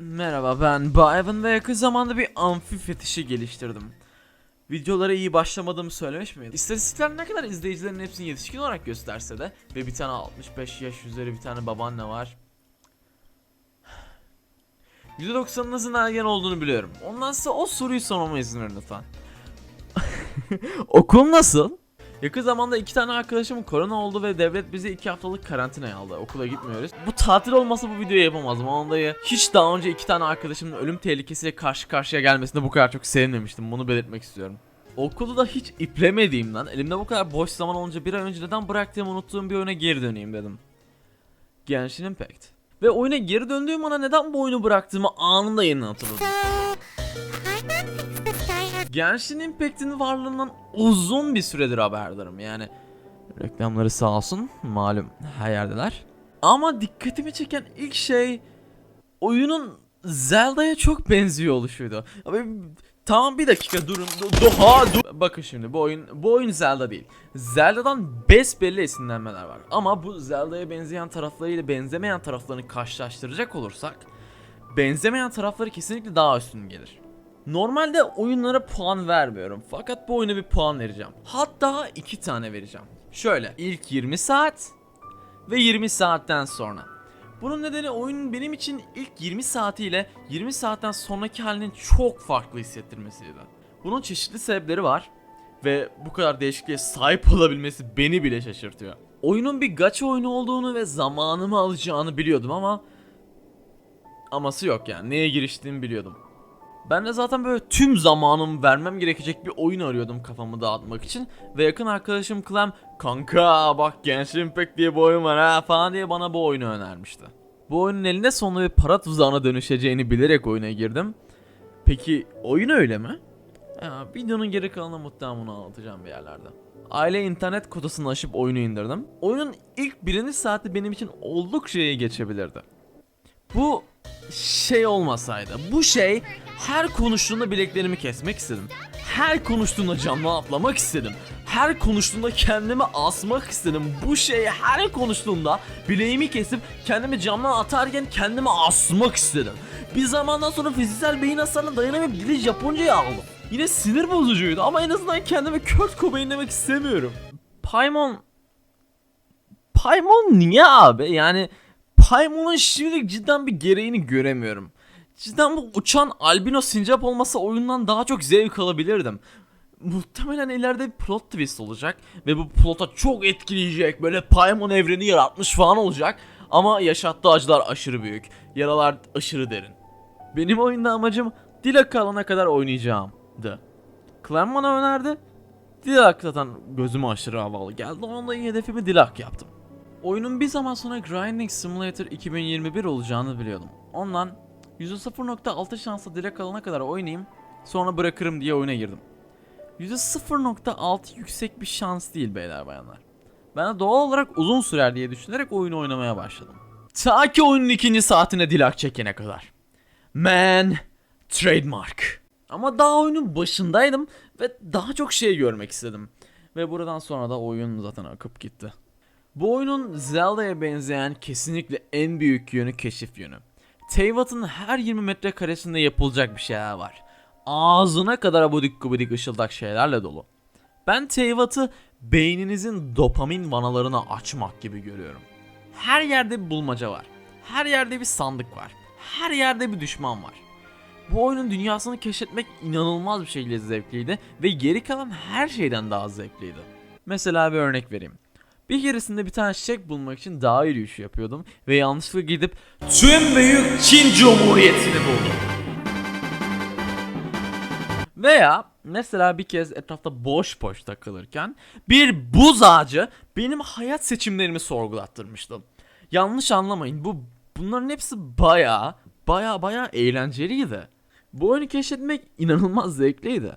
Merhaba ben Bayvan ve yakın zamanda bir amfi fetişi geliştirdim. Videolara iyi başlamadığımı söylemiş miydim? İstatistikler ne kadar izleyicilerin hepsini yetişkin olarak gösterse de ve bir tane 65 yaş üzeri bir tane babaanne var. %90'ınızın ergen olduğunu biliyorum. Ondan size o soruyu sormama izin verin lütfen. Okul nasıl? Yakın zamanda iki tane arkadaşımın korona oldu ve devlet bizi iki haftalık karantinaya aldı. Okula gitmiyoruz. Bu tatil olmasa bu videoyu yapamazdım. Ondan dolayı hiç daha önce iki tane arkadaşımın ölüm tehlikesiyle karşı karşıya gelmesine bu kadar çok sevinmemiştim. Bunu belirtmek istiyorum. Okulu da hiç iplemediğimden elimde bu kadar boş zaman olunca bir ay önce neden bıraktığımı unuttuğum bir oyuna geri döneyim dedim. Genshin Impact. Ve oyuna geri döndüğüm ana neden bu oyunu bıraktığımı anında yeniden hatırladım. Genshin Impact'in varlığından uzun bir süredir haberdarım yani. Reklamları sağ olsun malum her yerdeler. Ama dikkatimi çeken ilk şey oyunun Zelda'ya çok benziyor oluşuydu. Abi tamam bir dakika durun. Du- du-. Bakın şimdi bu oyun bu oyun Zelda değil. Zelda'dan besbelli esinlenmeler var. Ama bu Zelda'ya benzeyen taraflarıyla benzemeyen taraflarını karşılaştıracak olursak benzemeyen tarafları kesinlikle daha üstün gelir. Normalde oyunlara puan vermiyorum fakat bu oyuna bir puan vereceğim. Hatta iki tane vereceğim. Şöyle ilk 20 saat ve 20 saatten sonra. Bunun nedeni oyunun benim için ilk 20 saatiyle 20 saatten sonraki halinin çok farklı hissettirmesiydi. Bunun çeşitli sebepleri var ve bu kadar değişikliğe sahip olabilmesi beni bile şaşırtıyor. Oyunun bir gacha oyunu olduğunu ve zamanımı alacağını biliyordum ama aması yok yani neye giriştiğimi biliyordum. Ben de zaten böyle tüm zamanımı vermem gerekecek bir oyun arıyordum kafamı dağıtmak için. Ve yakın arkadaşım Clem kanka bak Genshin Impact diye bir oyun var ha falan diye bana bu oyunu önermişti. Bu oyunun elinde sonunda bir para tuzağına dönüşeceğini bilerek oyuna girdim. Peki oyun öyle mi? Ya, videonun geri kalanını muhtemelen bunu anlatacağım bir yerlerde. Aile internet kotasını aşıp oyunu indirdim. Oyunun ilk birinci saati benim için oldukça iyi geçebilirdi. Bu şey olmasaydı, bu şey her konuştuğunda bileklerimi kesmek istedim. Her konuştuğunda camdan atlamak istedim. Her konuştuğunda kendimi asmak istedim. Bu şey her konuştuğunda bileğimi kesip kendimi camdan atarken kendimi asmak istedim. Bir zamandan sonra fiziksel beyin hasarına dayanamayıp dili Japonca'ya aldım. Yine sinir bozucuydu ama en azından kendimi Kurt Cobain demek istemiyorum. Paimon... Paimon niye abi? Yani Paimon'un şimdilik cidden bir gereğini göremiyorum. Cidden bu uçan albino sincap olmasa oyundan daha çok zevk alabilirdim. Muhtemelen ileride bir plot twist olacak ve bu plota çok etkileyecek böyle Paimon evreni yaratmış falan olacak. Ama yaşattığı acılar aşırı büyük, yaralar aşırı derin. Benim oyunda amacım Dilak alana kadar oynayacağımdı. Clem bana önerdi. Dilak zaten gözüme aşırı havalı geldi. Onunla hedefimi Dilak yaptım. Oyunun bir zaman sonra Grinding Simulator 2021 olacağını biliyordum. Ondan %0.6 şansla Dilak alana kadar oynayayım sonra bırakırım diye oyuna girdim. %0.6 yüksek bir şans değil beyler bayanlar. Ben de doğal olarak uzun sürer diye düşünerek oyunu oynamaya başladım. Ta ki oyunun ikinci saatine dilak çekene kadar. Man, trademark. Ama daha oyunun başındaydım ve daha çok şey görmek istedim. Ve buradan sonra da oyun zaten akıp gitti. Bu oyunun Zelda'ya benzeyen kesinlikle en büyük yönü keşif yönü. Teyvat'ın her 20 metre karesinde yapılacak bir şeyler var. Ağzına kadar abudik gubidik ışıldak şeylerle dolu. Ben Teyvat'ı beyninizin dopamin vanalarını açmak gibi görüyorum. Her yerde bir bulmaca var. Her yerde bir sandık var. Her yerde bir düşman var. Bu oyunun dünyasını keşfetmek inanılmaz bir şekilde zevkliydi ve geri kalan her şeyden daha zevkliydi. Mesela bir örnek vereyim. Bir keresinde bir tane çiçek bulmak için dağ yürüyüşü yapıyordum ve yanlışlıkla gidip tüm büyük Çin Cumhuriyeti'ni buldum. Veya mesela bir kez etrafta boş boş takılırken bir buz ağacı benim hayat seçimlerimi sorgulattırmıştı. Yanlış anlamayın bu bunların hepsi baya baya baya eğlenceliydi. Bu oyunu keşfetmek inanılmaz zevkliydi.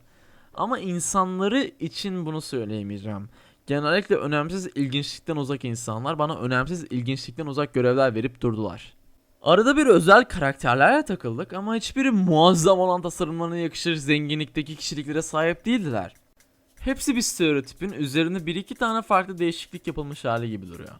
Ama insanları için bunu söyleyemeyeceğim. Genellikle önemsiz ilginçlikten uzak insanlar bana önemsiz ilginçlikten uzak görevler verip durdular. Arada bir özel karakterlerle takıldık ama hiçbiri muazzam olan tasarımlarına yakışır zenginlikteki kişiliklere sahip değildiler. Hepsi bir stereotipin üzerine bir iki tane farklı değişiklik yapılmış hali gibi duruyor.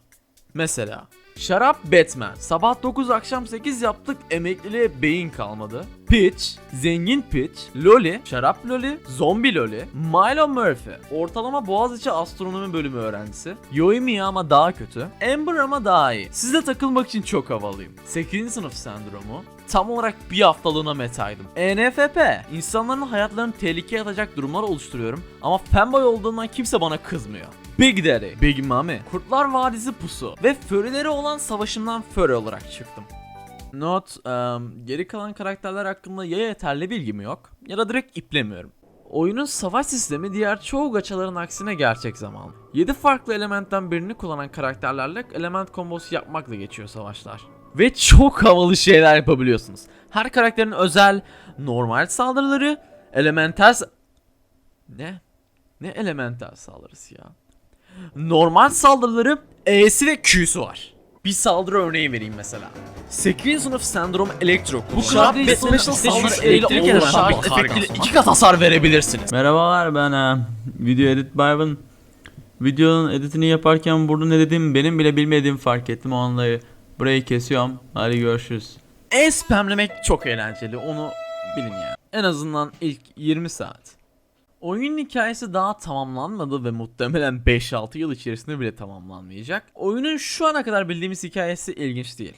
Mesela Şarap Batman. Sabah 9 akşam 8 yaptık emekliliğe beyin kalmadı. Pitch, Zengin Pitch, Loli, Şarap Loli, Zombi Loli, Milo Murphy, ortalama Boğaziçi Astronomi bölümü öğrencisi, Yoimiya ama daha kötü, Amber ama daha iyi. Sizle takılmak için çok havalıyım. 8. sınıf sendromu, tam olarak bir haftalığına metaydım. ENFP, insanların hayatlarını tehlikeye atacak durumlar oluşturuyorum ama fanboy olduğundan kimse bana kızmıyor. Big Daddy, Big Mami, Kurtlar Vadisi Pusu ve Furry'leri olan savaşımdan Furry olarak çıktım. Not, em, geri kalan karakterler hakkında ya yeterli bilgim yok ya da direkt iplemiyorum. Oyunun savaş sistemi diğer çoğu gaçaların aksine gerçek zamanlı. 7 farklı elementten birini kullanan karakterlerle element kombosu yapmakla geçiyor savaşlar. Ve çok havalı şeyler yapabiliyorsunuz. Her karakterin özel, normal saldırıları, elemental... Ne? Ne elemental saldırısı ya? Normal saldırıları E'si ve Q'su var. Bir saldırı örneği vereyim mesela. 8. sınıf sendrom elektro kadar ve special saldırı ile elektrik bir var. efektiyle iki kat hasar verebilirsiniz. Merhabalar ben e, Video Edit Byron. Videonun editini yaparken burada ne dediğimi benim bile bilmediğimi fark ettim. O anlayı burayı kesiyorum. Hadi görüşürüz. E spamlemek çok eğlenceli onu bilin yani. En azından ilk 20 saat. Oyunun hikayesi daha tamamlanmadı ve muhtemelen 5-6 yıl içerisinde bile tamamlanmayacak. Oyunun şu ana kadar bildiğimiz hikayesi ilginç değil.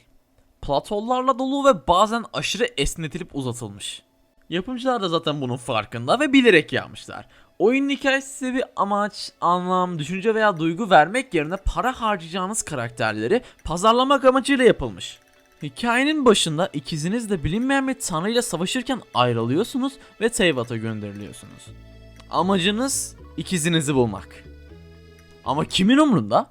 Platollarla dolu ve bazen aşırı esnetilip uzatılmış. Yapımcılar da zaten bunun farkında ve bilerek yapmışlar. Oyunun hikayesi bir amaç, anlam, düşünce veya duygu vermek yerine para harcayacağınız karakterleri pazarlamak amacıyla yapılmış. Hikayenin başında ikiziniz de bilinmeyen bir tanrıyla savaşırken ayrılıyorsunuz ve Teyvat'a gönderiliyorsunuz. Amacınız ikizinizi bulmak. Ama kimin umrunda?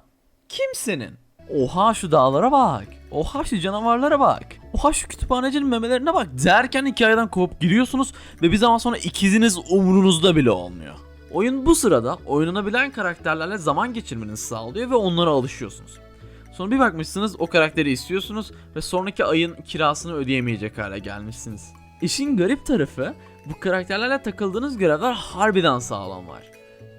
Kimsenin. Oha şu dağlara bak. Oha şu canavarlara bak. Oha şu kütüphanecinin memelerine bak derken hikayeden kopup giriyorsunuz ve bir zaman sonra ikiziniz umrunuzda bile olmuyor. Oyun bu sırada oynanabilen karakterlerle zaman geçirmenizi sağlıyor ve onlara alışıyorsunuz. Sonra bir bakmışsınız o karakteri istiyorsunuz ve sonraki ayın kirasını ödeyemeyecek hale gelmişsiniz. İşin garip tarafı bu karakterlerle takıldığınız görevler harbiden sağlam var.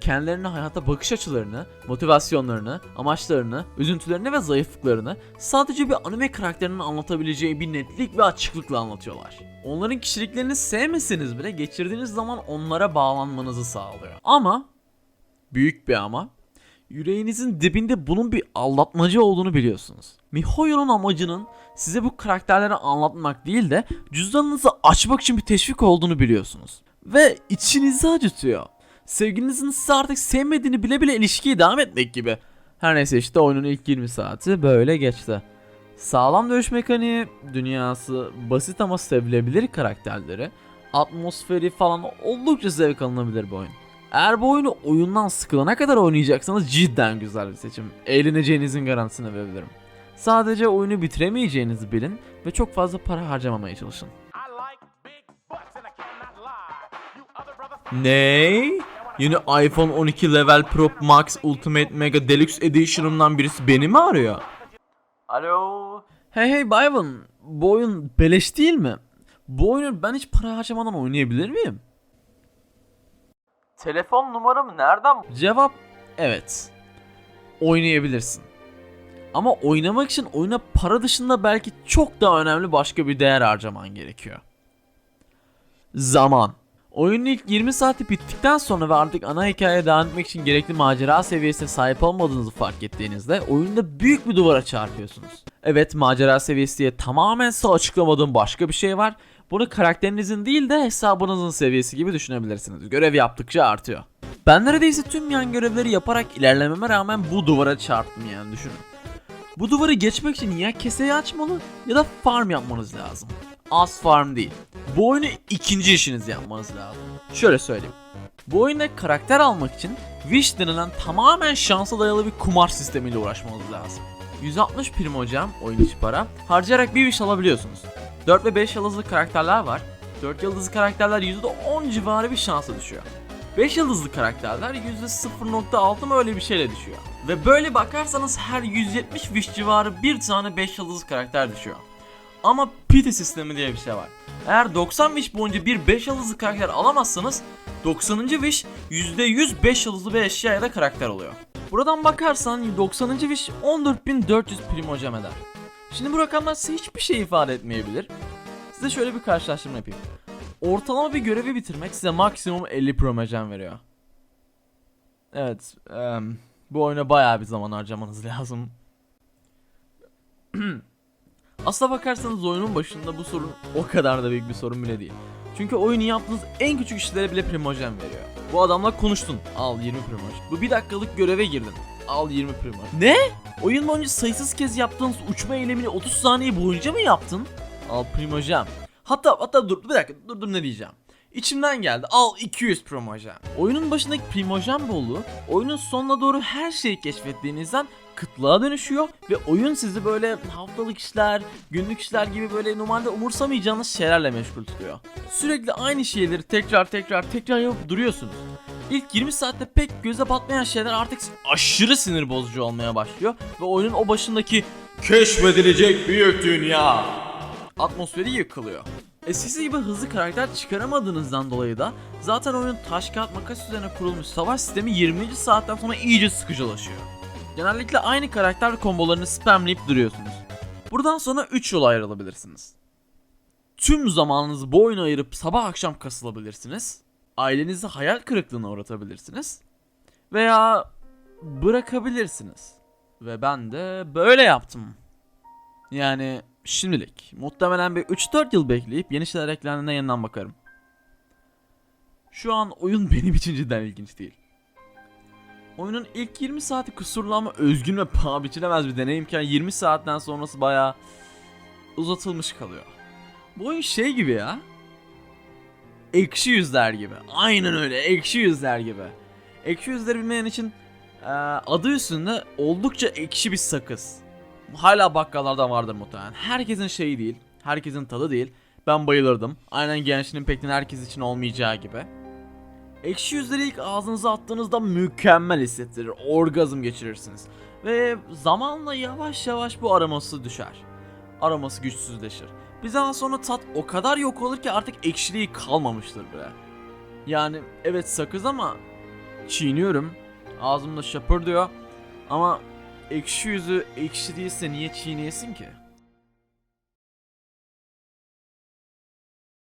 Kendilerine hayata bakış açılarını, motivasyonlarını, amaçlarını, üzüntülerini ve zayıflıklarını sadece bir anime karakterinin anlatabileceği bir netlik ve açıklıkla anlatıyorlar. Onların kişiliklerini sevmeseniz bile geçirdiğiniz zaman onlara bağlanmanızı sağlıyor. Ama, büyük bir ama, yüreğinizin dibinde bunun bir aldatmacı olduğunu biliyorsunuz. MiHoYo'nun amacının size bu karakterleri anlatmak değil de cüzdanınızı açmak için bir teşvik olduğunu biliyorsunuz. Ve içinizi acıtıyor. Sevgilinizin sizi artık sevmediğini bile bile ilişkiye devam etmek gibi. Her neyse işte oyunun ilk 20 saati böyle geçti. Sağlam dövüş mekaniği, dünyası, basit ama sevilebilir karakterleri, atmosferi falan oldukça zevk alınabilir bir oyun. Eğer bu oyunu oyundan sıkılana kadar oynayacaksanız cidden güzel bir seçim. Eğleneceğinizin garantisini verebilirim. Sadece oyunu bitiremeyeceğinizi bilin ve çok fazla para harcamamaya çalışın. Ney? Yeni iPhone 12 Level Pro Max Ultimate Mega Deluxe Edition'ımdan birisi beni mi arıyor? Alo. Hey hey Byron, bu oyun beleş değil mi? Bu oyunu ben hiç para harcamadan oynayabilir miyim? Telefon numaramı nereden Cevap evet. Oynayabilirsin. Ama oynamak için oyuna para dışında belki çok daha önemli başka bir değer harcaman gerekiyor. Zaman. Oyunun ilk 20 saati bittikten sonra ve artık ana hikayeye devam etmek için gerekli macera seviyesine sahip olmadığınızı fark ettiğinizde oyunda büyük bir duvara çarpıyorsunuz. Evet macera seviyesi diye tamamen size açıklamadığım başka bir şey var. Bunu karakterinizin değil de hesabınızın seviyesi gibi düşünebilirsiniz. Görev yaptıkça artıyor. Ben neredeyse tüm yan görevleri yaparak ilerlememe rağmen bu duvara çarptım yani düşünün. Bu duvarı geçmek için ya keseyi açmalı ya da farm yapmanız lazım. Az farm değil. Bu oyunu ikinci işiniz yapmanız lazım. Şöyle söyleyeyim. Bu oyunda karakter almak için Wish denilen tamamen şansa dayalı bir kumar sistemiyle uğraşmanız lazım. 160 prim hocam oyun içi para harcayarak bir Wish alabiliyorsunuz. 4 ve 5 yıldızlı karakterler var. 4 yıldızlı karakterler %10 civarı bir şansa düşüyor. 5 yıldızlı karakterler %0.6 mı öyle bir şeyle düşüyor. Ve böyle bakarsanız her 170 wish civarı bir tane 5 yıldızlı karakter düşüyor. Ama pity sistemi diye bir şey var. Eğer 90 wish boyunca bir 5 yıldızlı karakter alamazsanız 90. wish %100 5 yıldızlı bir eşya ya da karakter oluyor. Buradan bakarsan 90. wish 14400 primocem eder. Şimdi bu rakamlar size hiçbir şey ifade etmeyebilir. Size şöyle bir karşılaştırma yapayım. Ortalama bir görevi bitirmek size maksimum 50 primocem veriyor. Evet, em, bu oyuna bayağı bir zaman harcamanız lazım. Aslına bakarsanız oyunun başında bu sorun o kadar da büyük bir sorun bile değil. Çünkü oyunu yaptığınız en küçük işlere bile primojen veriyor. Bu adamla konuştun. Al 20 primojen. Bu bir dakikalık göreve girdin. Al 20 primojen. Ne? Oyun boyunca sayısız kez yaptığınız uçma eylemini 30 saniye boyunca mı yaptın? Al primojen. Hatta hatta dur bir dakika dur dur ne diyeceğim. İçimden geldi. Al 200 primojen. Oyunun başındaki primojen bolluğu oyunun sonuna doğru her şeyi keşfettiğinizden kıtlığa dönüşüyor ve oyun sizi böyle haftalık işler, günlük işler gibi böyle normalde umursamayacağınız şeylerle meşgul tutuyor. Sürekli aynı şeyleri tekrar tekrar tekrar yapıp duruyorsunuz. İlk 20 saatte pek göze batmayan şeyler artık aşırı sinir bozucu olmaya başlıyor ve oyunun o başındaki keşfedilecek büyük dünya atmosferi yıkılıyor. Eskisi gibi hızlı karakter çıkaramadığınızdan dolayı da zaten oyunun taş kağıt makas üzerine kurulmuş savaş sistemi 20. saatten sonra iyice sıkıcılaşıyor. Genellikle aynı karakter kombolarını spamleyip duruyorsunuz. Buradan sonra 3 yola ayrılabilirsiniz. Tüm zamanınızı bu oyuna ayırıp sabah akşam kasılabilirsiniz. Ailenizi hayal kırıklığına uğratabilirsiniz. Veya bırakabilirsiniz. Ve ben de böyle yaptım. Yani şimdilik. Muhtemelen bir 3-4 yıl bekleyip yeni şeyler eklendiğinde yeniden bakarım. Şu an oyun benim için cidden ilginç değil. Oyunun ilk 20 saati kusurlu ama özgün ve paha biçilemez bir deneyimken 20 saatten sonrası bayağı uzatılmış kalıyor. Bu oyun şey gibi ya. Ekşi yüzler gibi. Aynen öyle ekşi yüzler gibi. Ekşi yüzleri bilmeyen için adı üstünde oldukça ekşi bir sakız. Hala bakkallarda vardır muhtemelen. Herkesin şeyi değil. Herkesin tadı değil. Ben bayılırdım. Aynen Genshin Impact'in herkes için olmayacağı gibi. Ekşi yüzleri ilk ağzınıza attığınızda mükemmel hissettirir. Orgazm geçirirsiniz. Ve zamanla yavaş yavaş bu aroması düşer. Aroması güçsüzleşir. Bir zaman sonra tat o kadar yok olur ki artık ekşiliği kalmamıştır bile. Yani evet sakız ama çiğniyorum. Ağzımda şapır diyor. Ama ekşi yüzü ekşi değilse niye çiğneyesin ki?